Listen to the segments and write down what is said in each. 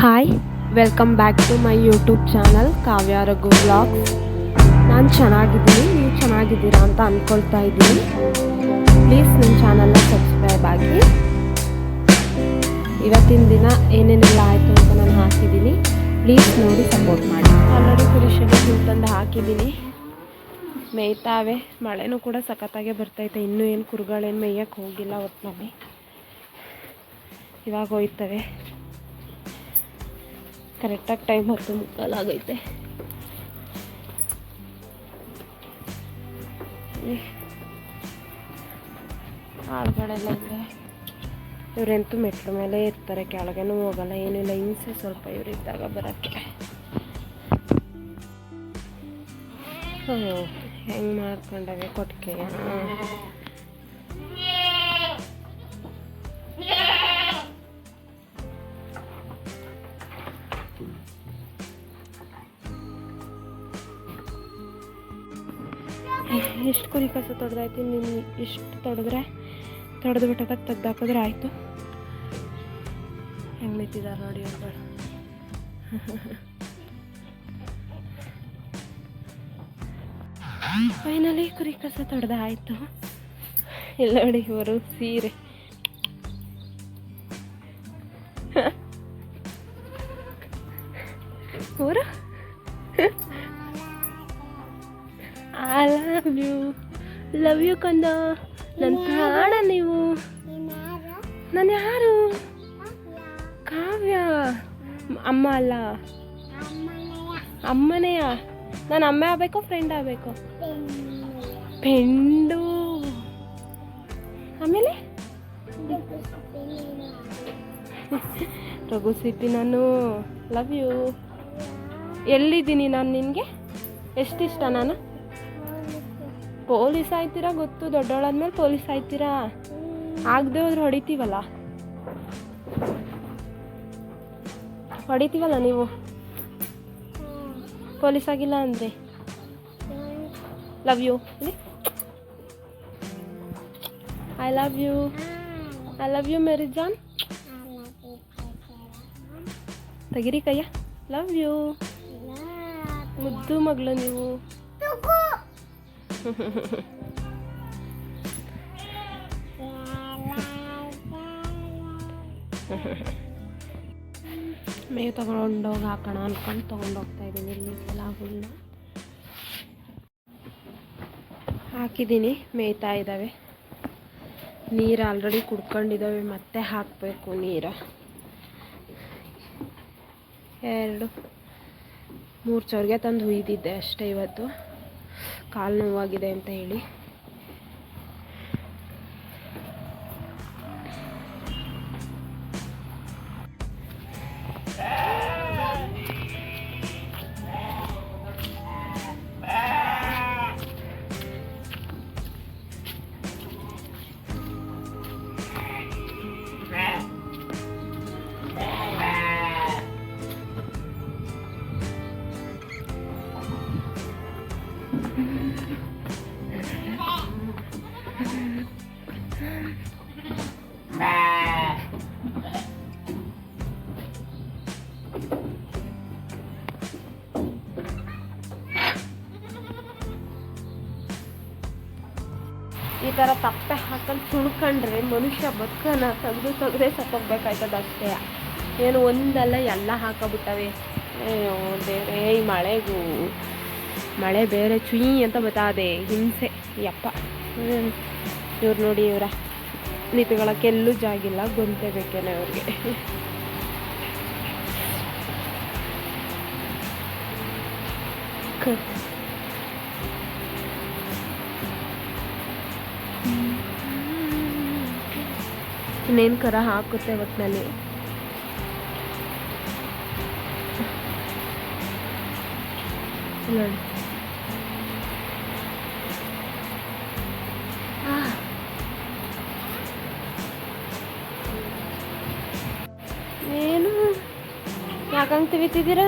Hi welcome back to my YouTube channel Kavya Raghu blogs ನಾನು ಚೆನ್ನಾಗಿದ್ದೀನಿ, ನೀವು ಚೆನ್ನಾಗಿದ್ದೀರಾ ಅಂತ ಅಂದ್ಕೊಳ್ತಾ ಇದ್ದೀನಿ. ಪ್ಲೀಸ್ ನನ್ನ ಚಾನಲ್ನ ಸಬ್ಸ್ಕ್ರೈಬ್ ಆಗಿ. ಇವತ್ತಿನ ದಿನ ಏನೇನೆಲ್ಲ ಆಯಿತು ಅಂತ ನಾನು ಹಾಕಿದ್ದೀನಿ. ಪ್ಲೀಸ್ ನೋಡಿ ಸಪೋರ್ಟ್ ಮಾಡಿ. ಆಲ್ರೆಡಿ ನೀವು ತಂದು ಹಾಕಿದ್ದೀನಿ. ಮೇಯ್ತಾವೆ. ಮಳೆನೂ ಕೂಡ ಸಖತ್ತಾಗೆ ಬರ್ತೈತೆ. ಇನ್ನೂ ಏನು ಕುರುಗಳೇನು ಮೇಯಕ್ಕೆ ಹೋಗಿಲ್ಲ ಒಟ್ಟಿನಲ್ಲಿ ಇವಾಗ ಹೋಯ್ತವೆ. ಕರೆಕ್ಟಾಗಿ ಟೈಮ್ ಹತ್ತು ಮುಕ್ಕಾಲಾಗೈತೆ ಆಳ್ಗಡೆಲ್ಲ ಹಿಂಗೆ. ಇವರೆಂತೂ ಮೆಟ್ಲ ಮೇಲೆ ಇರ್ತಾರೆ, ಕೆಳಗೇನೂ ಹೋಗಲ್ಲ, ಏನಿಲ್ಲ, ಹಿಂಸೆ ಸ್ವಲ್ಪ ಇವರಿದ್ದಾಗ ಬರೋಕ್ಕೆ. ಹೆಂಗೆ ಮಾಡ್ಕೊಂಡಾಗೆ ಕೊಟ್ಟಿಗೆ. ಎಷ್ಟು ಕುರಿ ಕಸ ತೊಡೆದಾಯ್ತು ನೀನು ಇಷ್ಟು ತೊಡೆದ್ರೆ, ತೊಡೆದು ಬಿಟ್ಟದಾಗ ತೆಗ್ದಾಕಿದ್ರೆ ಆಯಿತು. ಹೆಂಗೆ ನಿಂತಿದ್ದಾರೆ ನೋಡಿ ಅವ್ರುಗಳು ಫೈನಲಿ ಕುರಿ ಕಸ ತೊಡೆದ ಆಯಿತು. ಇಲ್ಲ ನೋಡಿ ಇವರು ಸೀರೆ. ಅವರು ಲವ್ ಯು ಲವ್ ಯು ಕಂದ ನನ್ನ ಪ್ರಾಣ ನೀವು. ನಾನು ಯಾರು? ಕಾವ್ಯ. ಅಮ್ಮ ಅಲ್ಲ. ಅಮ್ಮನೆಯ. ನಾನು ಅಮ್ಮ ಆಗಬೇಕು ಫ್ರೆಂಡ್ ಆಗಬೇಕು. ಪೆಂಡು. ಆಮೇಲೆ? ರಘು ಸಿಪ್ಪಿ ನಾನು. ಲವ್ ಯು ಎಲ್ಲಿದ್ದೀನಿ ನಾನು ನಿನಗೆ? ಎಷ್ಟಿಷ್ಟ ನಾನು? ಪೊಲೀಸ್ ಆಯ್ತೀರಾ ಗೊತ್ತು, ದೊಡ್ಡವಳಾದ್ಮೇಲೆ ಪೊಲೀಸ್ ಆಯ್ತೀರಾ? ಆಗದೆ ಹೋದ್ರೆ ಹೊಡಿತೀವಲ್ಲ? ಹೊಡಿತೀವಲ್ಲ ನೀವು? ಪೊಲೀಸ್ ಆಗಿಲ್ಲ ಅಂದ್ರೆ? Love you I love you I love you ಮೇರಿ ಜಾನ್ ತೆಗಿರಿ ಕಯ್ಯ. ಲವ್ ಯು ಮುದ್ದು ಮಗಳು ನೀವು. ಮೇವು ತಗೊಂಡೋಗಿ ಹಾಕೋಣ ಅನ್ಕೊಂಡು ತೊಗೊಂಡೋಗ್ತಾ ಇದ್ದೀನಿ. ಇಲ್ಲಿ ಹುಲ್ಲ. ಹಾಕಿದ್ದೀನಿ. ಮೇಯ್ತಾ ಇದ್ದಾವೆ. ನೀರು ಆಲ್ರೆಡಿ ಕುಡ್ಕೊಂಡಿದ್ದಾವೆ. ಮತ್ತೆ ಹಾಕಬೇಕು ನೀರು. ಎರಡು. ಮೂರು ಚೌರ್ಗೆ ತಂದು ಹುಯ್ದಿದ್ದೆ ಅಷ್ಟೇ ಇವತ್ತು. ಕಾಲು ನೋವಾಗಿದೆ ಅಂತ ಹೇಳಿ. ಈ ಥರ ತಪ್ಪೆ ಹಾಕೊಂಡು ತುಳ್ಕೊಂಡ್ರೆ ಮನುಷ್ಯ ಬದುಕನ ತೆಗೆದು ತೆಗ್ದೇ ಸತ್ತೋಗ್ಬೇಕಾಯ್ತದ ಅಷ್ಟೇ. ಏನು ಒಂದಲ್ಲ ಎಲ್ಲ ಹಾಕಬಿಟ್ಟವೆ. ದೇವ್ರೇ ಈ ಮಳೆಗೂ, ಮಳೆ ಬೇರೆ ಚುಯಿ ಅಂತ ಬತ್ತಾದೆ ಹಿಂಸೆ. ಯಪ್ಪ. ಇವ್ರು ನೋಡಿ ಇವರ ನಿಂತ್ಕೊಳ್ಳೋಕ್ಕೆಲ್ಲೂ ಜಾಗಿಲ್ಲ, ಗೊಂತೆ ಬೇಕೇನೆ ಅವ್ರಿಗೆ. ಕ ಇನ್ನೇನು ಕರ ಹಾಕುತ್ತೆ ಒಟ್ಟಿನಲ್ಲಿ ನೋಡಿ ಆ. ಏನು ಯಾಕಂಗ್ ತಿವಿತಿದ್ದೀರಾ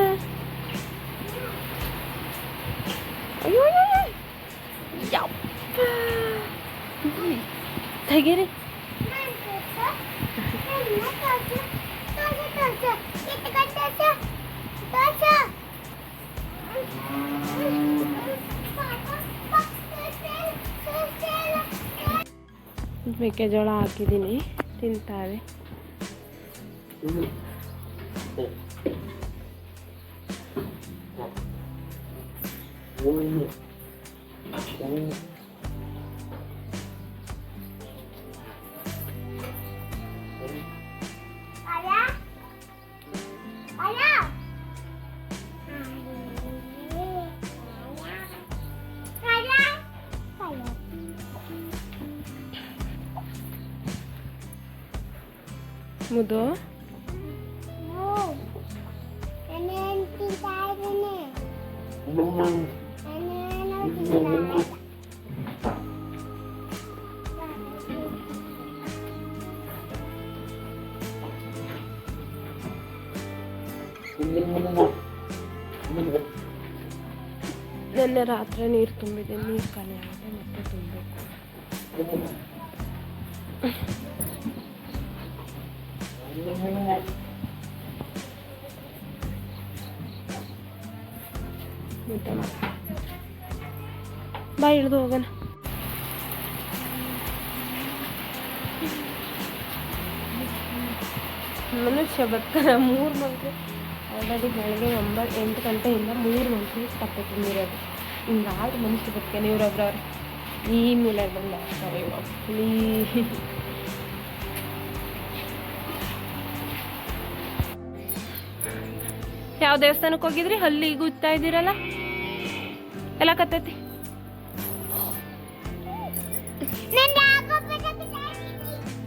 ಅಯ್ಯೋ ಅಯ್ಯೋ, ಅಯ್ಯೋ. ಯಪ್ಪ ತೆಗೀರಿ ಮೆಕ್ಕೆಜೋಳ ಹಾಕಿದ್ದೀನಿ ತಿಂತಾವೆ ಮುದು ನಿನ್ನೆ ರಾತ್ರಿ ನೀರು ತುಂಬಿದೆ ನೀರು ಖಾಲಿ ಆಗಿದೆ ಮತ್ತೆ ತುಂಬಬೇಕು. ಬಾ ಇಳಿದು ಹೋಗೋಣ. ಮನುಷ್ಯ ಬರ್ತಾರೆ ಮೂರು ಮಂತ್ರಿ. ಆಲ್ರೆಡಿ ಬೆಳಗ್ಗೆ ಒಂಬತ್ತು ಎಂಟು ಗಂಟೆಯಿಂದ ಮೂರು ಮಂದಿ ತಪ್ಪೆ ತುಂಬಿರೋದು ಹಿಂಗಾದ್ರೆ ಮನುಷ್ಯ ಬರ್ತಾನೆ ಅವ್ರ ಈ ಮೇಲೆ ಬಂದು ಆಗ್ತಾರೆ ಇವಾಗ ಯಾವ ದೇವಸ್ಥಾನಕ್ಕೆ ಹೋಗಿದ್ರಿ? ಅಲ್ಲಿ ಗುತ್ತಾ ಇದ್ದೀರಲ್ಲ? ಎಲ್ಲ ಕತ್ತೈತಿ.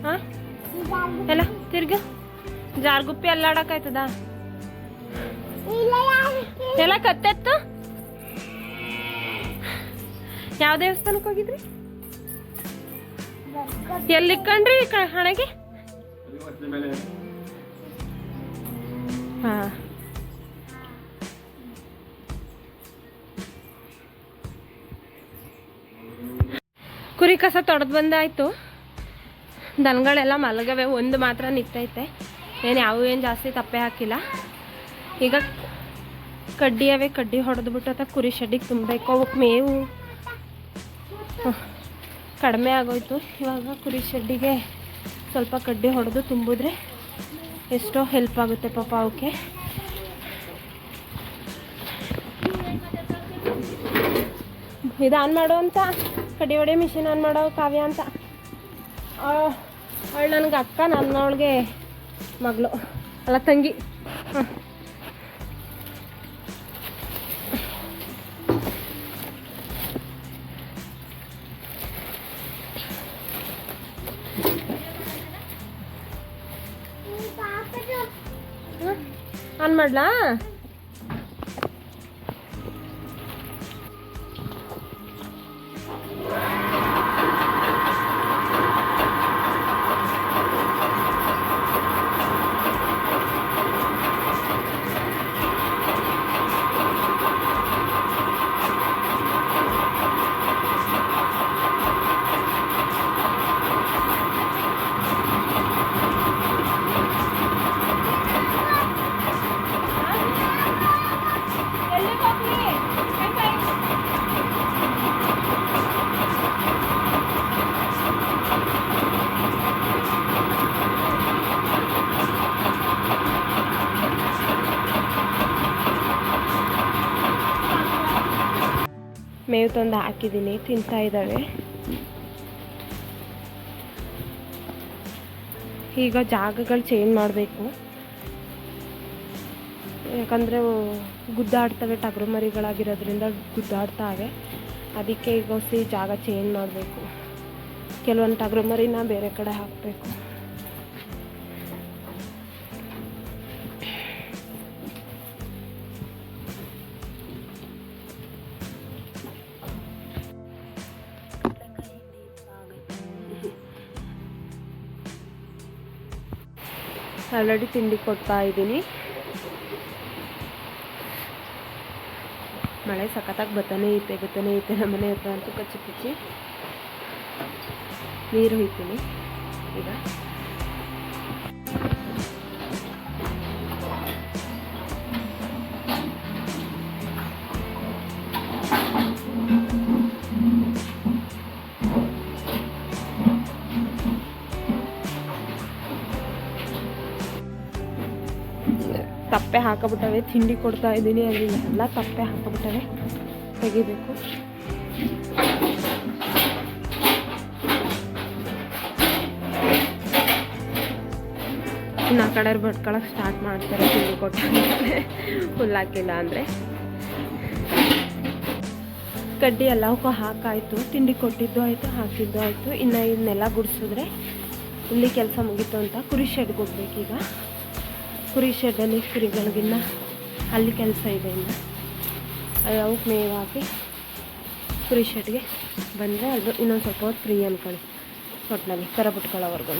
ಹಾ? ಎಲ್ಲ, ತಿರ್ಗ. ಜಾರ್ಗುಪ್ಪಿ ಅಲ್ಲಾಡಕ್ಕಾಯ್ತದ ಎಲ್ಲ ಕತ್ತೆತ್ತು? ಯಾವ ದೇವಸ್ಥಾನಕ್ಕೆ ಹೋಗಿದ್ರಿ? ಎಲ್ಲಿ ಇಕ್ಕಂಡ್ರಿ ಕ- ಹಣೆಗೆ? ಹಾ. ಕುರಿ ಕಸ ತೊಡೆದು ಬಂದಾಯ್ತು. ದನಗಳೆಲ್ಲ ಮಲಗವೆ, ಒಂದು ಮಾತ್ರ ನಿಂತೈತೆ ಏನು ಯಾವ ಏನು ಜಾಸ್ತಿ ತಪ್ಪೆ ಹಾಕಿಲ್ಲ. ಈಗ ಕಡ್ಡಿ ಕಡ್ಡಿ ಹೊಡೆದ್ಬಿಟ್ಟು ಕುರಿ ಶೆಡ್ಡಿಗೆ ತುಂಬಬೇಕು. ಅವಕ್ಕೆ ಮೇವು ಕಡಿಮೆ ಆಗೋಯ್ತು. ಇವಾಗ ಕುರಿ ಶೆಡ್ಡಿಗೆ ಸ್ವಲ್ಪ ಕಡ್ಡಿ ಹೊಡೆದು ತುಂಬಿದ್ರೆ ಎಷ್ಟೋ ಹೆಲ್ಪ್ ಆಗುತ್ತೆ ಪಾಪ ಅವಕ್ಕೆ. ಇದು ಆನ್ ಮಾಡುವಂತ, ಕಡ್ಡಿ ಹೊಡೆ ಮಿಷಿನ್ ಆನ್ ಮಾಡೋ ಕಾವ್ಯ ಅಂತ. ಅವಳು ನನಗೆ ಅಕ್ಕ ನನ್ನ ಅವಳಿಗೆ ಮಗಳು ಅಲ್ಲ ತಂಗಿ. ಹಾಂ. ಆನ್ ಮಾಡ್ಲಾ? ಮೇವು ತಂದು ಹಾಕಿದ್ದೀನಿ, ತಿಂತಾ ಇದ್ದಾವೆ. ಈಗ ಜಾಗಗಳು ಚೇಂಜ್ ಮಾಡಬೇಕು. ಯಾಕಂದರೆ ಗುದ್ದಾಡ್ತವೆ ಟಗರು ಮರಿಗಳಾಗಿರೋದ್ರಿಂದ ಗುದ್ದಾಡ್ತಾವೆ. ಅದಕ್ಕೆ ಈಗ ಹೊಸಿ ಜಾಗ ಚೇಂಜ್ ಮಾಡಬೇಕು. ಕೆಲವೊಂದು ಟಗರು ಮರಿನ ಬೇರೆ ಕಡೆ ಹಾಕಬೇಕು. ಆಲ್ರೆಡಿ ತಿಂಡಿ ಕೊಡ್ತಾ ಇದ್ದೀನಿ. ಮಳೆ ಸಖತ್ತಾಗಿ ಬತ್ತಾನೆ ಐತೆ ಬತ್ತಾನೆ ಐತೆ ನಮ್ಮನೆ ಹತ್ರ ಅಂತೂ ಕಚ್ಚಿ ಕಚ್ಚಿ ನೀರು ಹೊಯ್ತೀನಿ ಈಗ ತಪ್ಪೆ ಹಾಕಬಿಟ್ಟವೆ, ತಿಂಡಿ ಕೊಡ್ತಾ ಇದ್ದೀನಿ ಅಲ್ಲಿ ಎಲ್ಲ ತಪ್ಪೆ ಹಾಕಬಿಟ್ಟವೆ. ತೆಗಿಬೇಕು. ಇನ್ನು ಆ ಕಡೆ ಬಡ್ಕೊಳಕ್ಕೆ ಸ್ಟಾರ್ಟ್ ಮಾಡ್ತಾರೆ, ತಿಂಡಿ ಕೊಟ್ಟ ಫುಲ್ ಹಾಕಿಲ್ಲ ಅಂದರೆ. ಕಡ್ಡಿ ಎಲ್ಲವಕ್ಕೂ ಹಾಕಾಯಿತು, ತಿಂಡಿ ಕೊಟ್ಟಿದ್ದು ಆಯಿತು, ಹಾಕಿದ್ದು ಆಯಿತು. ಇನ್ನು ಇದನ್ನೆಲ್ಲ ಗುಡಿಸಿದ್ರೆ, ಇಲ್ಲಿ ಕೆಲಸ ಮುಗೀತು ಅಂತ ಕುರಿ ಶೆಡ್ಗೆ ಹೋಗ್ಬೇಕೀಗ. ಕುರಿ ಶೆಡ್ಡಲ್ಲಿ ಕುರಿಗಳಿಗಿನ್ನ ಅಲ್ಲಿ ಕೆಲಸ ಇದೆ ಇನ್ನು. ಅವಕ್ಕೆ ಮೇವು ಹಾಕಿ ಕುರಿ ಶೆಡ್ಗೆ ಬಂದರೆ ಅದು ಇನ್ನೊಂದು ಸ್ವಲ್ಪ ಹೊತ್ತು ಫ್ರೀ ಅನ್ಕೊಳ್ಳಿ. ಒಟ್ಟಿನಲ್ಲಿ ಕರ ಬಿಟ್ಕೊಳ್ಳೋವರೆಗೂ